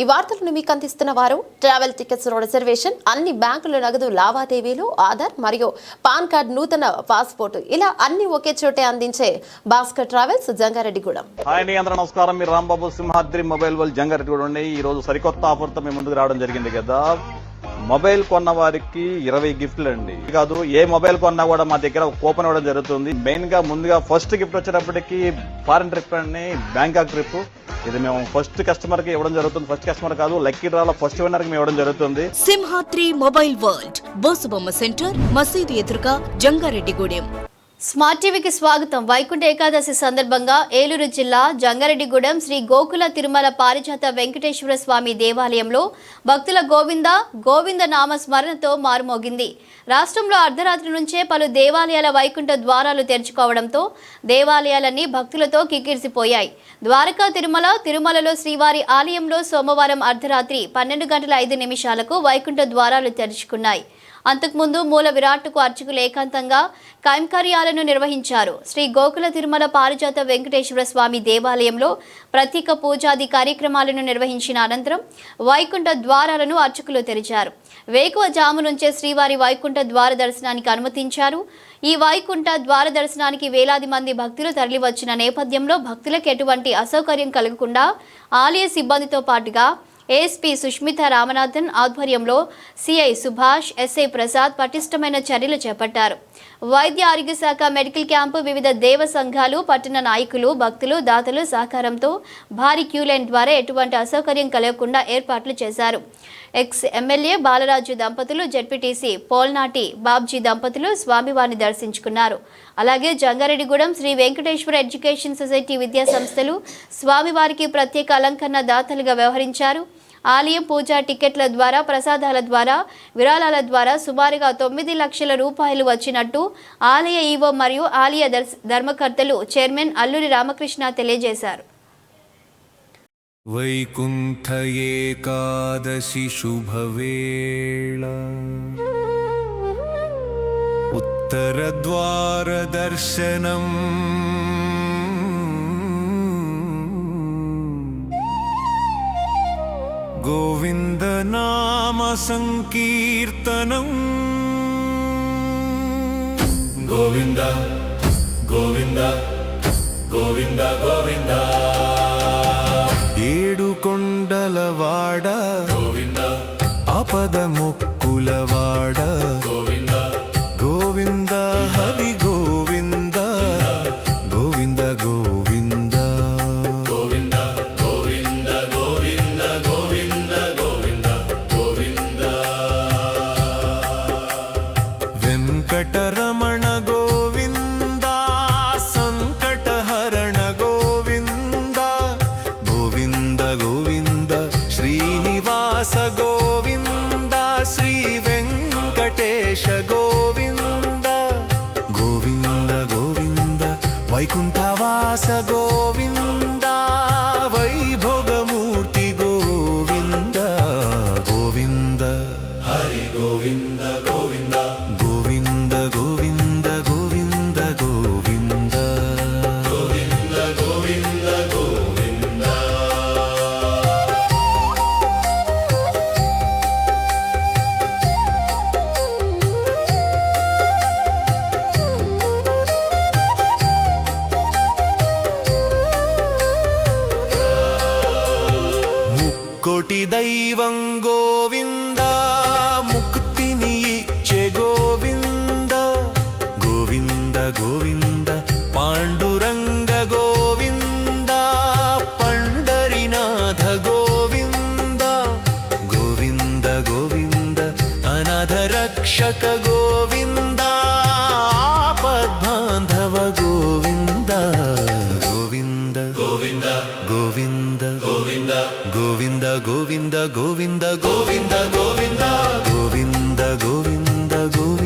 ఈ వార్తలను మీకు అందిస్తున్న వారు ట్రావెల్ టికెట్స్ రిజర్వేషన్ అన్ని బ్యాంకుల నగదు లావాదేవీలు ఆధార్ మరియు పాన్ కార్డ్ నూతన పాస్పోర్ట్. ఇలా అన్ని ఒకే చోటే అందించే భాస్కర్ ట్రావెల్స్ జంగారెడ్డిగూడెం. హాయ్ అందరూ నమస్కారం. మీరు రాంబాబు సింహాద్రి మొబైల్ వల్ జంగారెడ్డి ఈ రోజు సరికొత్త ఆఫర్తో మేము ముందుకు రావడం జరిగింది కదా. మొబైల్ కొన్న వారికి ఇరవై గిఫ్ట్లు అండి. కాదు ఏ మొబైల్ కొన్నా కూడా మా దగ్గర కూపన్ ఇవ్వడం జరుగుతుంది. మెయిన్గా ముందుగా ఫస్ట్ గిఫ్ట్ వచ్చేటప్పటికి ఫారెన్ ట్రిప్ అండి బ్యాంకాక్ ట్రిప్. ఇది మేము ఫస్ట్ కస్టమర్కి ఇవ్వడం జరుగుతుంది. ఫస్ట్ కస్టమర్ కాదు లక్కీ డ్రాలో ఫస్ట్ విన్నర్కి మేము ఇవ్వడం జరుగుతుంది. Simhadri mobile world Bosubomma centre మసీదు ఎదురుగా జంగారెడ్డిగూడెం స్మార్ట్ టీవీకి స్వాగతం. వైకుంఠ ఏకాదశి సందర్భంగా ఏలూరు జిల్లా జంగారెడ్డిగూడెం శ్రీ గోకుల తిరుమల పారిజాత వెంకటేశ్వర స్వామి దేవాలయంలో భక్తుల గోవింద గోవింద నామ స్మరణతో మారుమోగింది. రాష్ట్రంలో అర్ధరాత్రి నుంచే పలు దేవాలయాల వైకుంఠ ద్వారాలు తెరుచుకోవడంతో దేవాలయాలన్నీ భక్తులతో కిక్కిరిసిపోయాయి. ద్వారకా తిరుమల తిరుమలలో శ్రీవారి ఆలయంలో సోమవారం అర్ధరాత్రి పన్నెండు గంటల ఐదు నిమిషాలకు వైకుంఠ ద్వారాలు తెరుచుకున్నాయి. అంతకుముందు మూల విరాట్కు అర్చకులు ఏకాంతంగా కైంకర్యాలను నిర్వహించారు. శ్రీ గోకుల తిరుమల పారిజాత వెంకటేశ్వర స్వామి దేవాలయంలో ప్రత్యేక పూజాది కార్యక్రమాలను నిర్వహించిన అనంతరం వైకుంఠ ద్వారాలను అర్చకులు తెరిచారు. వేకువ జాము నుంచే శ్రీవారి వైకుంఠ ద్వార దర్శనానికి అనుమతించారు. ఈ వైకుంఠ ద్వార దర్శనానికి వేలాది మంది భక్తులు తరలివచ్చిన నేపథ్యంలో భక్తులకు ఎటువంటి అసౌకర్యం కలగకుండా ఆలయ సిబ్బందితో పాటుగా ఏఎస్పీ సుష్మిత రామనాథన్ ఆధ్వర్యంలో సిఐ సుభాష్ ఎస్ఐ ప్రసాద్ పటిష్టమైన చర్యలు చేపట్టారు. వైద్య ఆరోగ్య శాఖ మెడికల్ క్యాంపు వివిధ దేవ సంఘాలు పట్టణ నాయకులు భక్తులు దాతలు సహకారంతో భారీ క్యూలైన్ ద్వారా ఎటువంటి అసౌకర్యం కలగకుండా ఏర్పాట్లు చేశారు. ఎక్స్ ఎమ్మెల్యే బాలరాజు దంపతులు జడ్పీటీసీ పోల్నాటి బాబ్జీ దంపతులు స్వామివారిని దర్శించుకున్నారు. అలాగే జంగారెడ్డిగూడెం శ్రీ వెంకటేశ్వర ఎడ్యుకేషన్ సొసైటీ విద్యా సంస్థలు స్వామివారికి ప్రత్యేక అలంకరణ దాతలుగా వ్యవహరించారు. ఆలయం పూజా టికెట్ల ద్వారా ప్రసాదాల ద్వారా విరాళాల ద్వారా సుమారుగా తొమ్మిది లక్షల రూపాయలు వచ్చినట్టు ఆలయ ఈవో మరియు ఆలయ దర్శ ధర్మకర్తలు చైర్మన్ అల్లూరి రామకృష్ణ తెలియజేశారు वैकुण्ठ एकादशि शुभवेळ उत्तरद्वारदर्शनम् गोविन्दनामसङ्कीर्तनम् गोविन्द गोविन्द గోవింద గోవింద ఏడు కొండల వాడ ದಾಸಗೋ రక్షక గోవింద ఆపద్బాంధవ గోవింద గోవింద గోవింద గోవింద గోవింద గోవింద గోవింద గోవింద గోవింద గోవింద గోవింద గోవింద గోవింద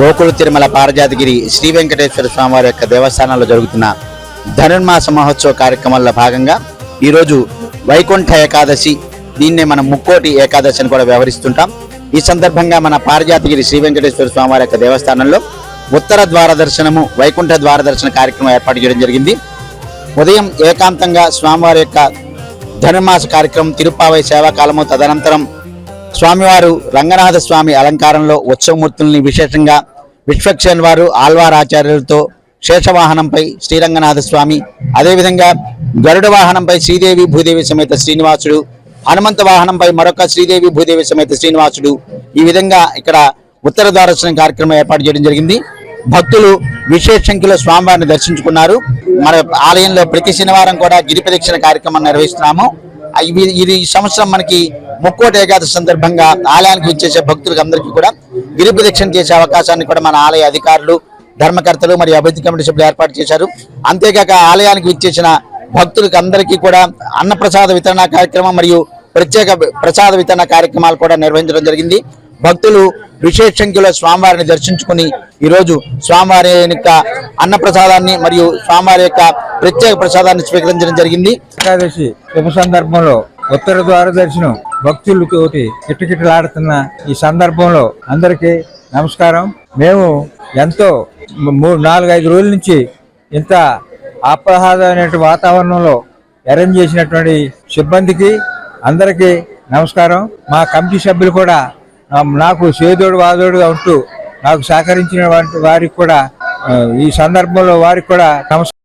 గోకుల తిరుమల పారజాతగిరి శ్రీ వెంకటేశ్వర స్వామి వారి యొక్క దేవస్థానంలో జరుగుతున్న ధనుర్మాస మహోత్సవ కార్యక్రమంలో భాగంగా ఈరోజు వైకుంఠ ఏకాదశి దీన్నే మనం ముక్కోటి ఏకాదశి అని కూడా వ్యవహరిస్తుంటాం. ఈ సందర్భంగా మన పారజాతగిరి శ్రీ వెంకటేశ్వర స్వామి వారి యొక్క దేవస్థానంలో ఉత్తర ద్వార దర్శనము వైకుంఠ ద్వార దర్శన కార్యక్రమం ఏర్పాటు చేయడం జరిగింది. ఉదయం ఏకాంతంగా స్వామివారి యొక్క ధనుర్మాస కార్యక్రమం తిరుపావై సేవాకాలము తదనంతరం స్వామివారు రంగనాథ స్వామి అలంకారంలో ఉత్సవమూర్తుల్ని విశేషంగా విశ్వక్సేన్ వారు ఆల్వార్ ఆచార్యులతో శేషవాహనంపై శ్రీరంగనాథ స్వామి అదేవిధంగా గరుడ వాహనంపై శ్రీదేవి భూదేవి సమేత శ్రీనివాసుడు హనుమంత వాహనంపై మరొక శ్రీదేవి భూదేవి సమేత శ్రీనివాసుడు ఈ విధంగా ఇక్కడ ఉత్తర ద్వారదర్శనం కార్యక్రమం ఏర్పాటు చేయడం జరిగింది. భక్తులు విశేష సంఖ్యలో స్వామివారిని దర్శించుకున్నారు. మన ఆలయంలో ప్రతి శనివారం కూడా గిరి ప్రదక్షిణ కార్యక్రమం నిర్వహిస్తున్నాము. ఇది ఈ సంవత్సరం మనకి ముక్కోటి ఏకాదశి సందర్భంగా ఆలయానికి వచ్చేసే భక్తులకు అందరికీ కూడా గిరి ప్రదక్షిణ చేసే అవకాశాన్ని కూడా మన ఆలయ అధికారులు ధర్మకర్తలు మరియు అభివృద్ధి కమిటీ సభ్యులు ఏర్పాటు చేశారు. అంతేకాక ఆలయానికి విచ్చేసిన భక్తులకు అందరికీ కూడా అన్నప్రసాద వితరణ కార్యక్రమం మరియు ప్రత్యేక ప్రసాద వితరణ కార్యక్రమాలు కూడా నిర్వహించడం జరిగింది. భక్తులు విశేష సంఖ్యలో స్వామివారిని దర్శించుకుని ఈరోజు స్వామివారి యొక్క అన్నప్రసాదాన్ని మరియు స్వామివారి యొక్క ప్రత్యేక ప్రసాదాన్ని స్వీకరించడం జరిగింది. ఏకాదశి శుభ సందర్భంలో ఉత్తర ద్వార దర్శనం భక్తులతోటి కిటకిటలాడుతున్న ఈ సందర్భంలో అందరికీ నమస్కారం. మేము ఎంతో మూడు నాలుగు ఐదు రోజుల నుంచి ఇంత ఆహ్లాదమైన వాతావరణంలో అరేంజ్ చేసినటువంటి సిబ్బందికి అందరికీ నమస్కారం. మా కమిటీ సభ్యులు కూడా నాకు సేదోడు వాదోడుగా ఉంటూ నాకు సహకరించిన వారికి కూడా ఈ సందర్భంలో వారికి కూడా నమస్కారం.